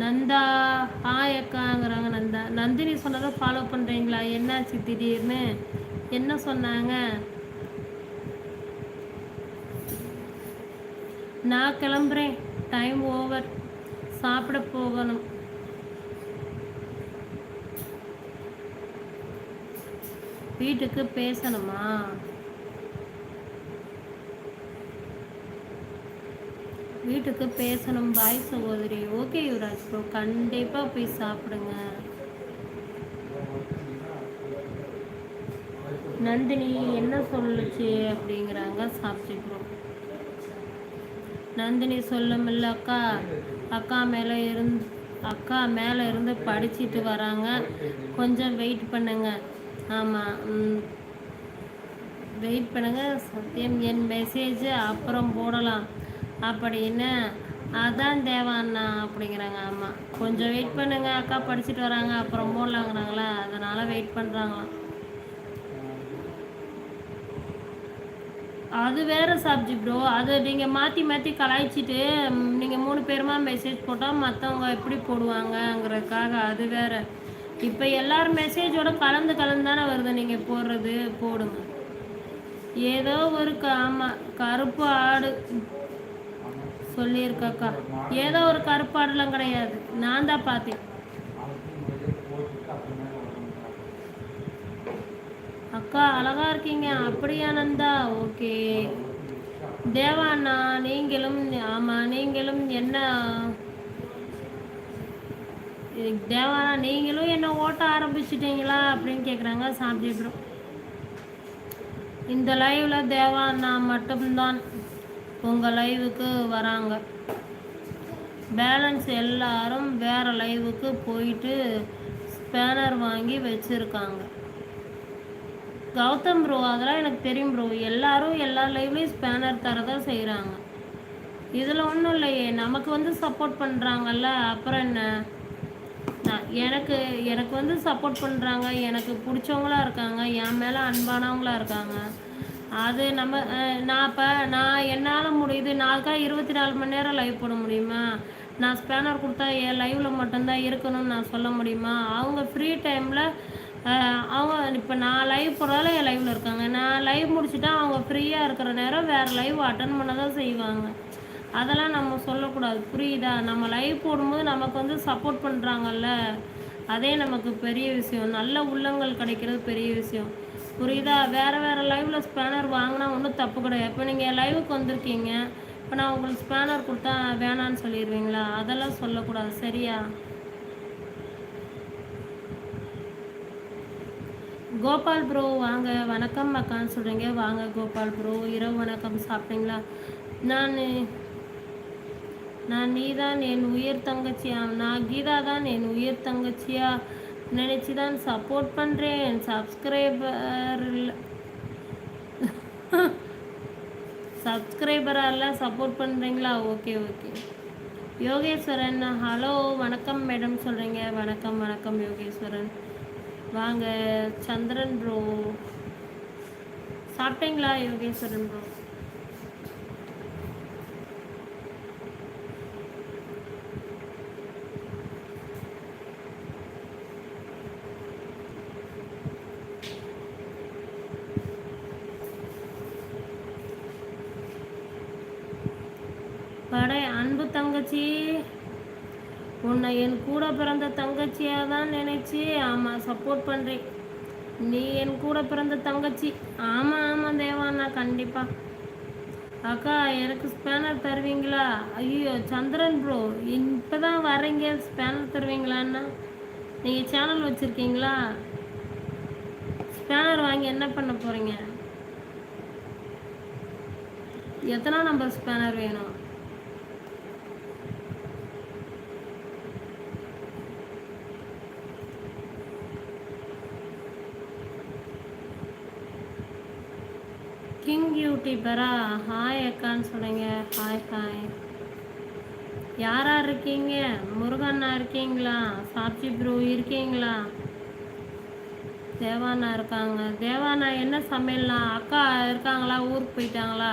Nanda hi அக்காங்கிறாங்க நந்தா. நந்தினி சொன்னதை follow பண்ணுறீங்களா என்னாச்சு திடீர்னு? என்ன சொன்னாங்க? நான் கிளம்புறேன். டைம் ஓவர் சாப்பிட போகணும். வீட்டுக்கு பேசணுமா? வீட்டுக்கு பேசணும் பாய் சகோதரி. ஓகே யுவராஜ் ப்ரோ கண்டிப்பாக போய் சாப்பிடுங்க. நந்தினி என்ன சொல்லுச்சு அப்படிங்கிறாங்க சாப்பிட்டு ப்ரோ நந்தினி சொல்லுமில்ல அக்கா. அக்கா மேலே இருந்து அக்கா மேலே இருந்து படிச்சுட்டு வராங்க. கொஞ்சம் வெயிட் பண்ணுங்க. ஆமாம் வெயிட் பண்ணுங்க. சத்தியம் என் மெசேஜ் அப்புறம் போடலாம். அப்படின்னு. அதான் தேவா அண்ணா அப்படிங்கிறாங்க ஆமாம் கொஞ்சம் வெயிட் பண்ணுங்க அக்கா படிச்சுட்டு வராங்க அப்புறம் போடலாங்கிறாங்களா? அதனால் வெயிட் பண்ணுறாங்களாம் அது வேறு சப்ஜெக்ட் ப்ரோ அது நீங்கள் மாற்றி மாற்றி கலாய்ச்சிட்டு நீங்கள் மூணு பேருமா மெசேஜ் போட்டால் மற்றவங்க எப்படி போடுவாங்கங்கிறதுக்காக அது வேறு. இப்போ எல்லாரும் மெசேஜோட கலந்து கலந்து தானே வருது. நீங்கள் போடுறது போடுங்க. ஏதோ ஒரு க ஆமாம் கருப்பு ஆடு சொல்லியிருக்கக்கா. ஏதோ ஒரு கருப்பு கிடையாது. நான் தான் பார்த்தேன். அக்கா அழகா இருக்கீங்க. அப்படியா நந்தா? ஓகே. தேவாண்ணா நீங்களும் ஆமாம் நீங்களும் என்ன தேவானா நீங்களும் என்ன ஓட்ட ஆரம்பிச்சிட்டீங்களா? அப்படின்னு கேட்குறாங்க சாந்தி இந்த லைவில் தேவாண்ணா மட்டும்தான். உங்கள் லைவுக்கு வராங்க. பேலன்ஸ் எல்லாரும் வேறு லைவுக்கு போயிட்டு ஸ்பேனர் வாங்கி வச்சுருக்காங்க. கௌதம் ப்ரோ அதெல்லாம் எனக்கு தெரியும் ப்ரோ எல்லாரும் எல்லா லைவ்லேயும் ஸ்பேனர் தரதான் செய்கிறாங்க இதில் ஒன்றும் இல்லையே நமக்கு வந்து சப்போர்ட் பண்ணுறாங்கல்ல அப்புறம் என்ன? எனக்கு எனக்கு வந்து சப்போர்ட் பண்ணுறாங்க எனக்கு பிடிச்சவங்களாக இருக்காங்க என் மேலே அன்பானவங்களாக இருக்காங்க. அது நம்ம நான் இப்போ நான் என்னால் முடியுது நாளுக்காக இருபத்தி நாலு மணி நேரம் லைவ் போட முடியுமா? நான் ஸ்பேனர் கொடுத்தா என் லைவில் மட்டும்தான் இருக்கணும்னு நான் சொல்ல முடியுமா? அவங்க ஃப்ரீ டைமில் அவங்க இப்போ நான் லைவ் போடுறதால என் லைவில் இருக்காங்க. நான் லைவ் முடிச்சுட்டா அவங்க ஃப்ரீயாக இருக்கிற நேரம் வேறு லைவ் அட்டன் பண்ண தான் செய்வாங்க. அதெல்லாம் நம்ம சொல்லக்கூடாது. புரியுதா? நம்ம லைவ் போடும்போது நமக்கு வந்து சப்போர்ட் பண்ணுறாங்கல்ல அதே நமக்கு பெரிய விஷயம். நல்ல உள்ளங்கள் கிடைக்கிறது பெரிய விஷயம். புரியுதா? வேறு வேறு லைவில் ஸ்பேனர் வாங்கினா ஒன்றும் தப்பு கிடையாது. இப்போ நீங்கள் லைவுக்கு வந்திருக்கீங்க. இப்போ நான் உங்களுக்கு ஸ்பேனர் கொடுத்தா வேணான்னு சொல்லிடுவீங்களா? அதெல்லாம் சொல்லக்கூடாது. சரியா? கோபால் ப்ரோ வாங்க. வணக்கம் அக்கான்னு சொல்கிறீங்க வாங்க கோபால் ப்ரோ இரவு வணக்கம். சாப்பிட்டீங்களா? நான் நான் நீ தான் என் உயிர் தங்கச்சியா? நான் கீதா தான் என் உயிர் தங்கச்சியா? நினச்சி தான் சப்போர்ட் பண்ணுறேன் சப்ஸ்கிரைபர் சப்ஸ்கிரைபரெல்லாம் சப்போர்ட் பண்ணுறீங்களா ஓகே ஓகே யோகேஸ்வரன் ஹலோ வணக்கம் மேடம் சொல்கிறீங்க வணக்கம் வணக்கம் யோகேஸ்வரன். வாங்க சந்திரன் ப்ரோ சாப்பிட்டீங்களா யோகேஸ்வரன் ப்ரோ படை அன்பு தங்கச்சி. உன்னை என் கூட பிறந்த தங்கச்சியாக தான் நினைச்சி ஆமாம் சப்போர்ட் பண்ணுறேன் நீ என் கூட பிறந்த தங்கச்சி. ஆமாம் ஆமாம் தேவாண்ணா கண்டிப்பாக அக்கா எனக்கு ஸ்பேனர் தருவீங்களா? ஐயோ சந்திரன் ப்ரோ இப்போ தான் வரீங்க ஸ்பேனர் தருவீங்களான்னா நீங்கள் சேனல் வச்சுருக்கீங்களா? ஸ்பேனர் வாங்கி என்ன பண்ண போகிறீங்க எத்தனை நம்பர் ஸ்பேனர் வேணும்? கிங் யூடியூபரா ஹாய் அக்கான்னு சொல்லுங்க ஹாய் ஹாய் யாரா இருக்கீங்க? முருகண்ணா இருக்கீங்களா? சாப்ஜி ப்ரூ இருக்கீங்களா? தேவானா இருக்காங்க. தேவானா என்ன சமையல்லாம் அக்கா இருக்காங்களா? ஊருக்கு போயிட்டாங்களா?